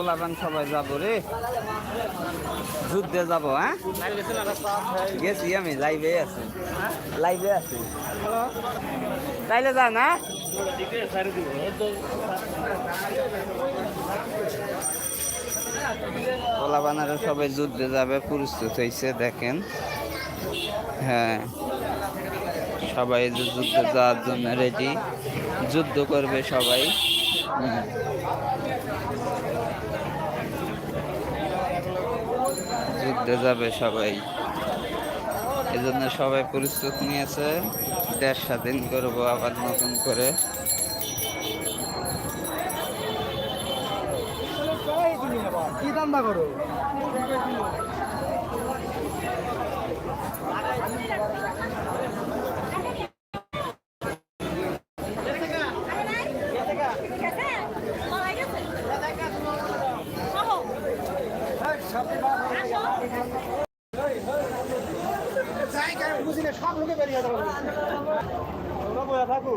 পোলাপান সবাই যাব রে। যুদ্ধে যাব হ্যাঁ? গেছি আমি লাইভে আছি। লাইভে আছি। তাইলে যা না পোলাপানারা সবাই যুদ্ধে যাবে, প্রস্তুত হয়েছে দেখেন। হ্যাঁ। সবাই যুদ্ধে যাওয়ার জন্য রেডি যুদ্ধ করবে সবাই। যুদ্ধে যাবে সবাই। এজন্য সবাই প্রস্তুত নিয়েছে। দেশ স্বাধীন করব আবার নতুন করে। কি দান্দা করো? সব লোকে বেরিয়ে যাব তোমরা বয়া থাকো